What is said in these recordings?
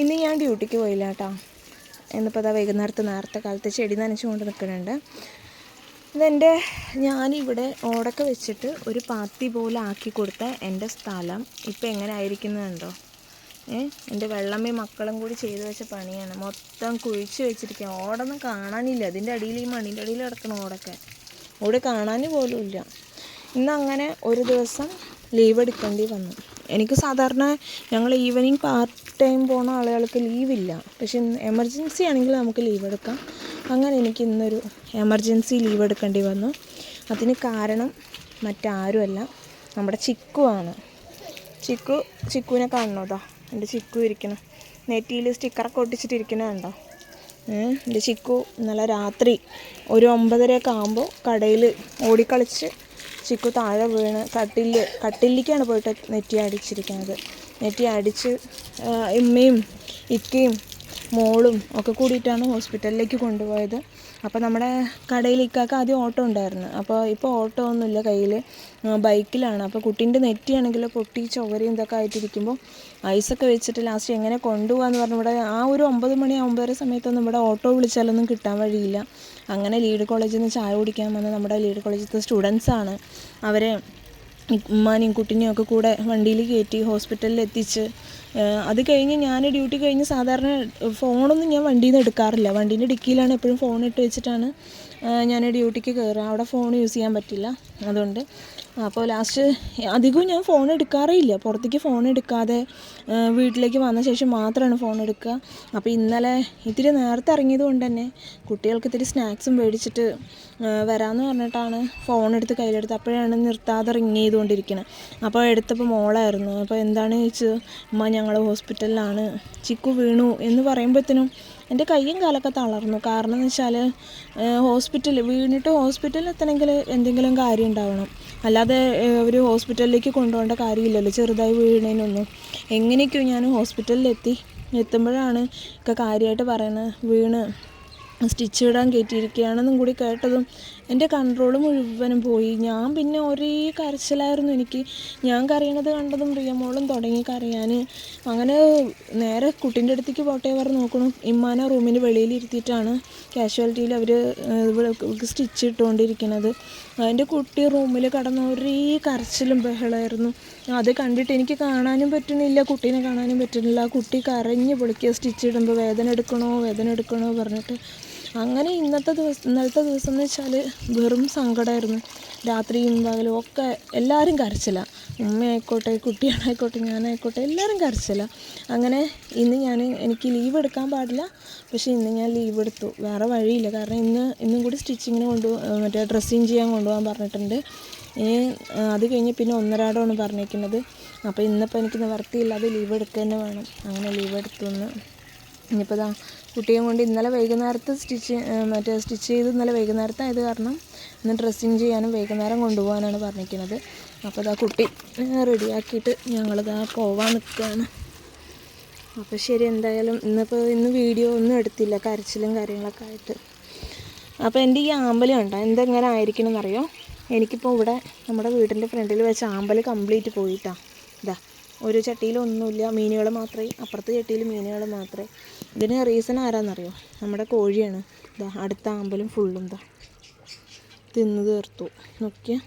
ഇന്ന് ഞാൻ ഡ്യൂട്ടിക്ക് പോയില്ല കേട്ടോ. ഇന്നിപ്പോൾ അതാ വൈകുന്നേരത്ത് നേരത്തെ കാലത്ത് ചെടി നനച്ചുകൊണ്ട് നിൽക്കുന്നുണ്ട്. ഇതെന്റെ ഞാനിവിടെ ഓടക്ക വെച്ചിട്ട് ഒരു പാത്തി പോലെ ആക്കി കൊടുത്ത എന്റെ സ്ഥലം ഇപ്പം എങ്ങനെ ആയിരിക്കുന്നുണ്ടോ ഏ എന്റെ വെള്ളമ്മേ മക്കളും കൂടി ചെയ്തു വെച്ച പണിയാണ്. മൊത്തം കുഴിച്ച് വെച്ചിരിക്കുക ഓടൊന്നും കാണാനില്ല. അതിന്റെ അടിയിൽ ഈ മണ്ണിന്റെ അടിയിൽ കിടക്കണം ഓടൊക്കെ. ഓട് കാണാൻ പോലും ഇല്ല ഇന്ന് അങ്ങനെ ഒരു ദിവസം ലീവ് എടുക്കേണ്ടി വന്നു. എനിക്ക് സാധാരണ ഞങ്ങൾ ഈവനിങ് പാർട്ട് ടൈം പോണ ആളുകൾക്ക് ലീവില്ല. പക്ഷെ എമർജൻസി ആണെങ്കിൽ നമുക്ക് ലീവ് എടുക്കാം. അങ്ങനെ എനിക്ക് ഇന്നൊരു എമർജൻസി ലീവ് എടുക്കേണ്ടി വന്നു. അതിന് കാരണം മറ്റാരുമല്ല നമ്മുടെ ചിക്കു ആണ്. ചിക്കു ചിക്കുവിനെ കാണണോതാ എന്റെ ചിക്കു ഇരിക്കണം. നെറ്റിയിൽ സ്റ്റിക്കറൊക്കെ ഒട്ടിച്ചിട്ട് കണ്ടോ? എന്റെ ചിക്കു ഇന്നലെ രാത്രി ഒരു ഒമ്പതരയൊക്കെ ആകുമ്പോൾ കടയിൽ ഓടിക്കളിച്ച് ചിക്കു താഴെ വീണ് കട്ടിൽ കട്ടിലേക്കാണ് പോയിട്ട് നെറ്റി അടിച്ചിരിക്കുന്നത്. നെറ്റി അടിച്ച് ഇമ്മയും ഇക്കയും മോളും ഒക്കെ കൂടിയിട്ടാണ് ഹോസ്പിറ്റലിലേക്ക് കൊണ്ടുപോയത്. അപ്പോൾ നമ്മുടെ കടയിൽ ഇക്കാക്ക് ആദ്യം ഓട്ടോ ഉണ്ടായിരുന്നു. അപ്പോൾ ഇപ്പോൾ ഓട്ടോ ഒന്നുമില്ല കയ്യിൽ ബൈക്കിലാണ്. അപ്പോൾ കുട്ടീന്റെ നെറ്റിയാണെങ്കിൽ പൊട്ടി ചുവരയും ഇതൊക്കെ ആയിട്ടിരിക്കുമ്പോൾ ഐസൊക്കെ വെച്ചിട്ട് ലാസ്റ്റ് എങ്ങനെ കൊണ്ടുപോകാന്ന് പറഞ്ഞു ഇവിടെ ആ ഒരു ഒമ്പത് മണി ഒമ്പതര സമയത്തൊന്നും ഇവിടെ ഓട്ടോ വിളിച്ചാലൊന്നും കിട്ടാൻ വഴിയില്ല. അങ്ങനെ ലീഡ് കോളേജിൽ നിന്ന് ചായ കുടിക്കാൻ വന്ന നമ്മുടെ ലീഡ് കോളേജിലത്തെ സ്റ്റുഡൻസാണ് അവരെ ഉമ്മാനെയും കുട്ടിനെയും ഒക്കെ കൂടെ വണ്ടിയിൽ കയറ്റി ഹോസ്പിറ്റലിൽ എത്തിച്ച് അത് കഴിഞ്ഞ് ഞാൻ ഡ്യൂട്ടി കഴിഞ്ഞ് സാധാരണ ഫോണൊന്നും ഞാൻ വണ്ടിയിൽ നിന്ന് എടുക്കാറില്ല. വണ്ടീന്റെ ഡിക്കിയിലാണ് എപ്പോഴും ഫോൺ ഇട്ട് വെച്ചിട്ടാണ് ഞാൻ ഡ്യൂട്ടിക്ക് കയറാം അവിടെ ഫോൺ യൂസ് ചെയ്യാൻ പറ്റില്ല. അതുകൊണ്ട് അപ്പോൾ ലാസ്റ്റ് അധികവും ഞാൻ ഫോൺ എടുക്കാറേ ഇല്ല. പുറത്തേക്ക് ഫോൺ എടുക്കാതെ വീട്ടിലേക്ക് വന്ന ശേഷം മാത്രമാണ് ഫോൺ എടുക്കുക. അപ്പോൾ ഇന്നലെ ഇത്തിരി നേരത്തെ ഇറങ്ങിയത് കൊണ്ട് തന്നെ കുട്ടികൾക്ക് ഇത്തിരി സ്നാക്സും മേടിച്ചിട്ട് വരാമെന്ന് പറഞ്ഞിട്ടാണ് ഫോൺ എടുത്ത് കയ്യിലെടുത്ത് അപ്പോഴാണ് നിർത്താതെ റിങ് ചെയ്തുകൊണ്ടിരിക്കുന്നത് അപ്പോൾ എടുത്തപ്പോൾ മോളായിരുന്നു. അപ്പോൾ എന്താണ് ചോദിച്ചത്? അമ്മ ഞങ്ങൾ ഹോസ്പിറ്റലിലാണ് ചിക്കു വീണു. എന്ന് പറയുമ്പോഴത്തേനും എന്റെ കയ്യും കാലൊക്കെ തളർന്നു. കാരണം എന്ന് വെച്ചാൽ ഹോസ്പിറ്റൽ വീണിട്ട് ഹോസ്പിറ്റലിൽ എത്തണമെങ്കിൽ എന്തെങ്കിലും കാര്യം ഉണ്ടാവണം. അല്ലാതെ ഒരു ഹോസ്പിറ്റലിലേക്ക് കൊണ്ടുപോകേണ്ട കാര്യമില്ലല്ലോ. ചെറുതായി വീണതിനൊന്നും എങ്ങനെയൊക്കെയോ ഞാൻ ഹോസ്പിറ്റലിലെത്തി എത്തുമ്പോഴാണ് ഒക്കെ കാര്യമായിട്ട് പറയുന്നത്. വീണ് സ്റ്റിച്ച് ഇടാൻ കയറ്റിയിരിക്കുകയാണെന്നും കൂടി കേട്ടതും എന്റെ കൺട്രോൾ മുഴുവനും പോയി. ഞാൻ പിന്നെ ഒരേ കരച്ചിലായിരുന്നു എനിക്ക്. ഞാൻ കരയണത് കണ്ടതും പ്രിയമോളും തുടങ്ങി കരയാൻ അങ്ങനെ നേരെ കുട്ടീന്റെ അടുത്തേക്ക് പോട്ടെ പറഞ്ഞ് നോക്കണം. ഇമ്മാന റൂമിന് വെളിയിലിരുത്തിയിട്ടാണ് കാഷ്വാലിറ്റിയിൽ അവർ സ്റ്റിച്ച് ഇട്ടുകൊണ്ടിരിക്കുന്നത് എന്റെ കുട്ടി റൂമിൽ കടന്ന ഒരേ കരച്ചിലും ബഹളമായിരുന്നു അത് കണ്ടിട്ട് എനിക്ക് കാണാനും പറ്റുന്നില്ല കുട്ടീനെ കാണാനും പറ്റുന്നില്ല. കുട്ടി കരഞ്ഞ് പൊളിക്കുക സ്റ്റിച്ച് ഇടുമ്പോൾ വേദന എടുക്കണോ വേദന എടുക്കണോ പറഞ്ഞിട്ട് അങ്ങനെ ഇന്നത്തെ ദിവസം ഇന്നലത്തെ ദിവസം എന്ന് വെച്ചാൽ വെറും സങ്കടമായിരുന്നു രാത്രിയും പകലും ഒക്കെ എല്ലാവരും കരച്ചില്ല ഉമ്മയായിക്കോട്ടെ കുട്ടിയാണായിക്കോട്ടെ ഞാനായിക്കോട്ടെ എല്ലാവരും കരച്ചില്ല അങ്ങനെ ഇന്ന് ഞാൻ എനിക്ക് ലീവ് എടുക്കാൻ പാടില്ല. പക്ഷേ ഇന്ന് ഞാൻ ലീവ് എടുത്തു. വേറെ വഴിയില്ല. കാരണം ഇന്ന് ഇന്നും കൂടി സ്റ്റിച്ചിങ്ങിന് കൊണ്ടു മറ്റേ ഡ്രസ്സിങ് ചെയ്യാൻ കൊണ്ടുപോകാൻ പറഞ്ഞിട്ടുണ്ട്. ഇനി അത് കഴിഞ്ഞ് പിന്നെ ഒന്നരാടമാണ് പറഞ്ഞേക്കുന്നത് അപ്പോൾ ഇന്നിപ്പോൾ എനിക്ക് നിവർത്തിയില്ലാതെ ലീവ് എടുക്കുക തന്നെ വേണം. അങ്ങനെ ലീവ് എടുത്തു എന്ന് ഇനിയിപ്പോൾ ഇതാ കുട്ടിയെ കൊണ്ട് ഇന്നലെ വൈകുന്നേരത്ത് സ്റ്റിച്ച് മറ്റേ സ്റ്റിച്ച് ചെയ്ത് ഇന്നലെ വൈകുന്നേരത്തായത് കാരണം ഇന്ന് ഡ്രസ്സിങ് ചെയ്യാനും വൈകുന്നേരം കൊണ്ടുപോകാനാണ് പറഞ്ഞിരിക്കുന്നത്. അപ്പോൾ ഇതാ കുട്ടി റെഡിയാക്കിയിട്ട് ഞങ്ങളിതാ പോവാൻ നിൽക്കുകയാണ് അപ്പോൾ ശരി എന്തായാലും ഇന്നിപ്പോൾ ഇന്ന് വീഡിയോ ഒന്നും എടുത്തില്ല കരച്ചിലും കാര്യങ്ങളൊക്കെ ആയിട്ട്. അപ്പോൾ എന്റെ ഈ ആമ്പലി ഉണ്ടോ എന്തെങ്ങനെ ആയിരിക്കണം എന്നറിയോ എനിക്കിപ്പോൾ ഇവിടെ നമ്മുടെ വീടിന്റെ ഫ്രണ്ടിൽ വെച്ച ആമ്പൽ കംപ്ലീറ്റ് പോയിട്ടാണ് ഇതാ ഒരു ചട്ടിയിലൊന്നുമില്ല മീനുകൾ മാത്രമേ അപ്പുറത്തെ ചട്ടിയിൽ മീനുകൾ മാത്രമേ. ഇതിന് റീസൺ ആരാന്നറിയോ? നമ്മുടെ കോഴിയാണ്. ഇതാ അടുത്ത ആമ്പലും ഫുള്ളും ഇതാ തിന്ന് തീർത്തു. നോക്കിയാൽ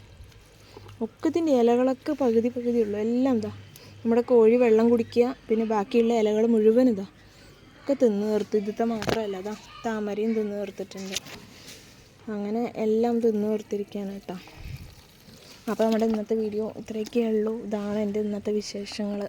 ഒക്കെ ഇതിന്റെ ഇലകളൊക്കെ പകുതി പകുതി ഉള്ളു. എല്ലാം ഇതാ നമ്മുടെ കോഴി വെള്ളം കുടിക്കുക പിന്നെ ബാക്കിയുള്ള ഇലകൾ മുഴുവൻ ഇതാ ഒക്കെ തിന്ന് തീർത്തു. ഇതത്തെ മാത്രമല്ല അതാ താമരയും തിന്ന് തീർത്തിട്ടുണ്ട്. അങ്ങനെ എല്ലാം തിന്ന് തീർത്തിരിക്കുകയാണ് അപ്പോൾ നമ്മുടെ ഇന്നത്തെ വീഡിയോ ഇത്രയൊക്കെയേ ഉള്ളൂ. ഇതാണ് എന്റെ ഇന്നത്തെ വിശേഷങ്ങൾ